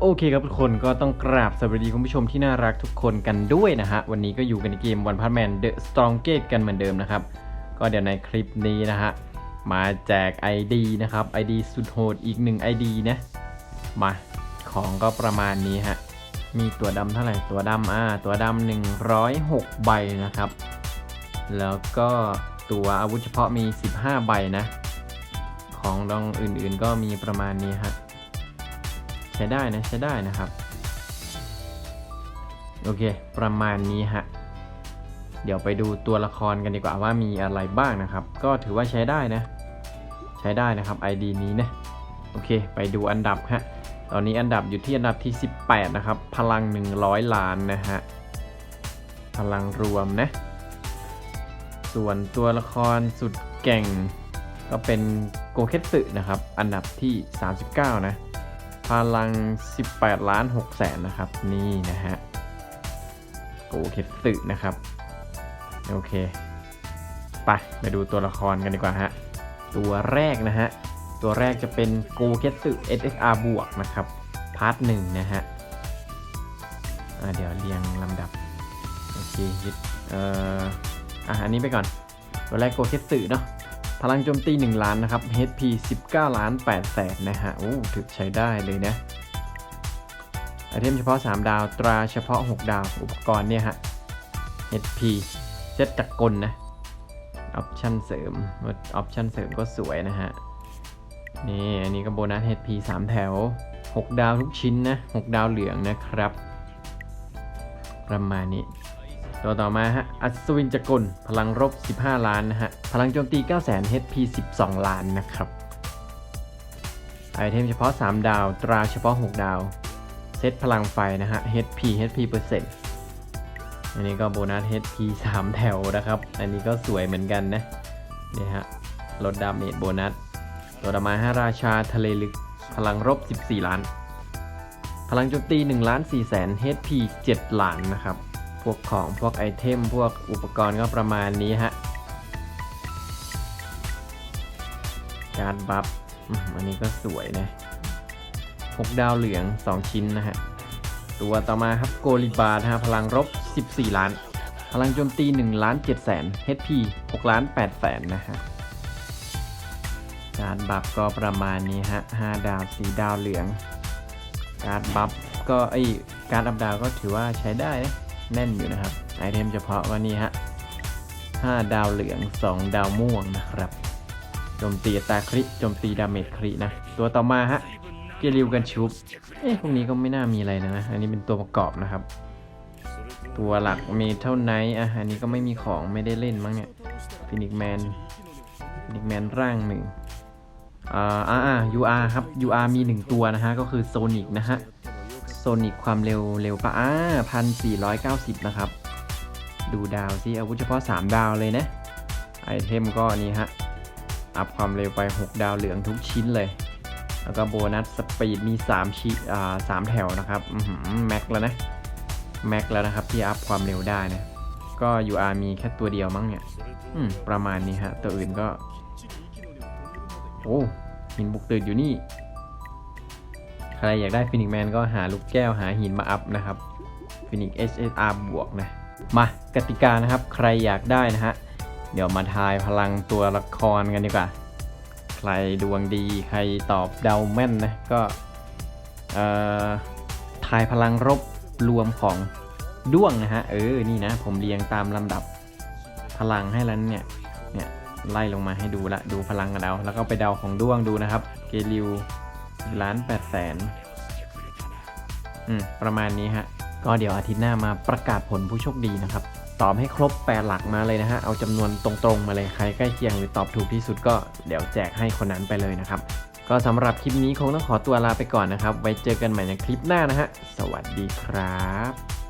โอเคครับทุกคนก็ต้องกราบสวัสดีคุณผู้ชมที่น่ารักทุกคนกันด้วยนะฮะ วันนี้ก็อยู่กันในเกม One Punch Man The Strongest กันเหมือนเดิมนะครับ ก็เดี๋ยวในคลิปนี้นะฮะ มาแจก ID นะครับ ID สุดโหดอีกหนึ่ง ID นะ มาของก็ประมาณนี้ฮะ มีตัวดำเท่าไหร่ตัวดำอ่าตัวดำ106 ใบนะครับ แล้วก็ตัวอาวุธเฉพาะมี 15 ใบนะ ของดองอื่นๆก็มีประมาณนี้ฮะ ใช้ได้นะใช้ได้นะครับ โอเค ประมาณนี้ฮะเดี๋ยวไปดูตัวละครกันดีกว่าว่ามีอะไรบ้างนะครับ ก็ถือว่าใช้ได้นะ ใช้ได้นะครับ ID นี้นะโอเค ไปดูอันดับฮะตอนนี้อันดับอยู่ที่อันดับที่ 18 นะครับ พลัง 100 ล้านนะฮะพลังรวมนะส่วนตัวละครสุดเก่งก็เป็นโกเคสึนะครับ อันดับที่ 39 นะ พลัง 18 ล้าน6แสนนะครับ นี่นะฮะโกเคสึนะครับ โอเค ไปไปดูตัวละครกันดีกว่าฮะ ตัวแรกนะฮะ ตัวแรกจะเป็นโกเคสึ SSR บวกนะครับ พาร์ทหนึ่งนะฮะอะเดี๋ยวเรียงลำดับ โอเคยึดเอ่ออะอันนี้ไปก่อน ตัวแรกโกเคสึเนาะ พลังโจมตี 1 ล้านนะครับ HP 19 ล้าน8แสนนะฮะ โอ้ถือใช้ได้เลยนะไอเทมเฉพาะ 3 ดาว ตราเฉพาะ 6 ดาว อุปกรณ์เนี่ยฮะ HP เซตจักรกลนะ ออปชั่นเสริม ออปชั่นเสริมก็สวยนะฮะ นี่อันนี้ก็โบนัส HP 3 แถว 6 ดาวทุกชิ้นนะ 6 ดาวเหลืองนะครับ ประมาณนี้ ตัวต่อมาฮะ อัศวินจักรกลพลังรบ 15 ล้านนะฮะ พลังโจมตี9 0 0 0 0 HP 12 ล้านนะครับ ไอเทมเฉพาะ 3 ดาว ตราเฉพาะ 6 ดาว เซตพลังไฟนะฮะ HP HP เปอร์เซ็นต์ อันนี้ก็โบนัส HP 3 แถวนะครับ อันนี้ก็สวยเหมือนกันนะ นี่ฮะ ลดดาเมจโบนัส ตัวต่อมาฮะราชาทะเลลึก พลังรบ 14 ล้าน พลังโจมตี1ล้าน4แสน HP 7 ล้านนะครับ พวกของพวกไอเทมพวกอุปกรณ์ก็ประมาณนี้ฮะ การบัฟอันนี้ก็สวยนะ6ดาวเหลือง 2 ชิ้นนะฮะ ตัวต่อมาครับโกลิบาร์นะฮะ พลังรบ 14 ล้าน พลังโจมตี 1 ล้าน7แสน HP 6 ล้าน8แสนนะฮะการบัฟก็ประมาณนี้ฮะ 5 ดาว 4 ดาวเหลือง การบัฟก็ไอการอัพดาวก็ถือว่าใช้ได้นะ แน่นอยู่นะครับ ไอเทมเฉพาะก็นี่ฮะ5ดาวเหลือง 2 ดาวม่วงนะครับโจมตีตาคริโจมตีดาเมจครินะ ตัวต่อมาฮะเกลิวกันชุบเอ๊ะพวกนี้ก็ไม่น่ามีอะไรนะนะ อันนี้เป็นตัวประกอบนะครับ ตัวหลักเมทัลไนท์อะอันนี้ก็ไม่มีของไม่ได้เล่นมั้งเนี่ยฟินิกแมนฟินิกแมนร่างหนึ่งอ่าอ่าอ่า UR ครับ UR มี 1 ตัวนะฮะ ก็คือโซนิกนะฮะ โซนิกความเร็วเร็วปะอ่าพันสี่ร้อยเก้าสิบนะครับ ดูดาวสิอาวุธเฉพาะ 3 ดาวเลยนะ ไอเทมก็นี่ฮะ อัพความเร็วไป 6 ดาวเหลืองทุกชิ้นเลย แล้วก็โบนัสสปีดมี3ชิ้นอ่าสามแถวนะครับแม็กแล้วนะ แม็กแล้วนะครับ ที่อัพความเร็วได้นะ ก็ UR มีแค่ตัวเดียวมั้งเนี่ยอืมประมาณนี้ฮะ ตัวอื่นก็ โอ้หินบุกตื่นอยู่นี่ รอยากได้ฟินิกแมนก็หาลูกแก้วหาหินมาอัพนะครับฟินิก HSR บวกนะ มากติกานะครับ ใครอยากได้นะฮะ เดี๋ยวมาทายพลังตัวละครกันดีกว่า ใครดวงดีใครตอบเดาแม่นนะ ก็เอ่อทายพลังรบรวมของด้วงนะฮะ เออ นี่นะ ผมเรียงตามลำดับพลังให้แล้วเนี่ย เนี่ยไล่ลงมาให้ดูละ ดูพลังกันเอาแล้วก็ไปเดาของด้วงดูนะครับ เกลิว ล้านแปดแสนอืม ประมาณนี้ฮะ ก็เดี๋ยวอาทิตย์หน้ามาประกาศผลผู้โชคดีนะครับ ตอบให้ครบ8หลักมาเลยนะฮะ เอาจำนวนตรงๆมาเลย ใครใกล้เคียงหรือตอบถูกที่สุดก็เดี๋ยวแจกให้คนนั้นไปเลยนะครับ ก็สำหรับคลิปนี้คงต้องขอตัวลาไปก่อนนะครับ ไว้เจอกันใหม่ในคลิปหน้านะฮะ สวัสดีครับ